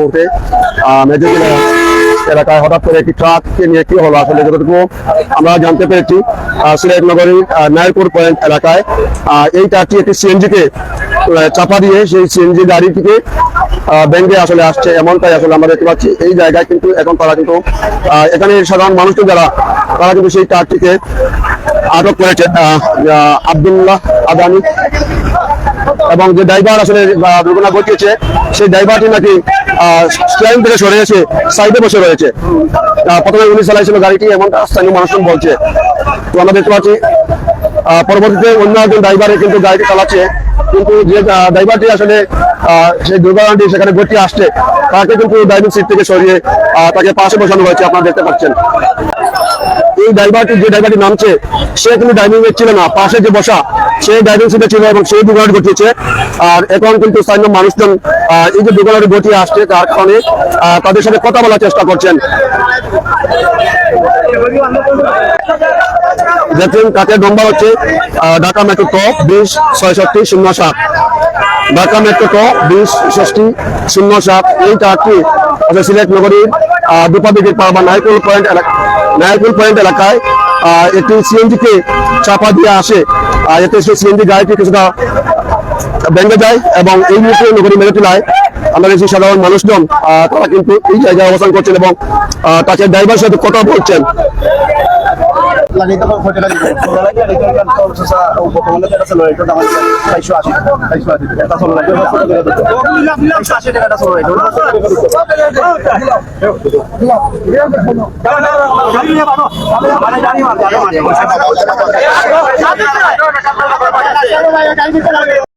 মুহূর্তে মেজরগিলা এলাকায় হঠাৎ করে একটি ট্রাককে নিয়ে কি হলো আসলে যতটুকু আমরা জানতে পেরেছি পয়েন্ট এলাকায় এই ট্রাকটি একটি সিএনজিকে চাপা দিয়ে সেই সিএনজি গাড়িটিকে ব্যাঙ্গে আসলে আসছে। এমনটাই আসলে আমরা দেখতে পাচ্ছি। এই জায়গায় কিন্তু এখন তারা কিন্তু এখানে সাধারণ মানুষজন যারা, তারা কিন্তু সেই ট্রাকটিকে আটক করেছে আব্দুল্লাহ আদানি। এবং যে ড্রাইভার আসলে দুর্ঘটনা ঘটিয়েছে, সেই ড্রাইভারটি নাকি স্ট্যান্ড থেকে সরে এসে সাইডে বসে রয়েছে। প্রথমে উনি চালাইছিল গাড়িটি এমনটা স্থানীয় মানুষজন বলছে। তো আমরা দেখতে পাচ্ছি পরবর্তীতে অন্য একজন ড্রাইভারে কিন্তু গাড়িটি চালাচ্ছে। কিন্তু যে ড্রাইভারটি আসলে সেই দুর্ঘটনাটি সেখানে ঘটিয়ে আসছে, তাকে কিন্তু ড্রাইভিং সিট থেকে সরিয়ে তাকে পাশে বসানো হয়েছে, আপনারা দেখতে পাচ্ছেন। এই ড্রাইভারটি যে ড্রাইভারটি নামছে সে কিন্তু ড্রাইভিং এ ছিল না, পাশে যে বসা সে ড্রাইভিং সিটে ছিল এবং সেই দুর্ঘটনা ঘটিয়েছে আর এখন কিন্তু স্থানীয় মানুষজন এই যে দুর্ঘটনাটি ঘটিয়ে আসছে তার কারণে তাদের সাথে কথা বলার চেষ্টা করছেন। দেখুন কাকে নম্বর হচ্ছে ঢাকা মেট্রো ক, বিশ, ছয়ষট্টি, শূন্য সাত। ঢাকা মেট্রো ক, বিশ, ষষ্ঠী, শূন্য সাত। এই ট্রাকটি সিলেট নগরীর দুপাদিকের পাড়া বা নায়কুল পয়েন্ট এলাকা নায়কুল পয়েন্ট এলাকায় একটি সিএনজি কে চাপা দিয়ে আসে। আর এতে সেই সিএনজি গাড়িটি কিছুটা ভেঙে যায় এবং এই মুহূর্তে নগরী মেরে তোলায় আমাদের যে সাধারণ মানুষজন তারা কিন্তু এই জায়গায় অবস্থান করছেন এবং তাকে ড্রাইভার সাথে কথা বলছেন। Lanita ko ko tala dito. So lagi dito kan to sa upo ko na sa lori ko naman sa isu asi. Isu asi. Ta so lagi ko ko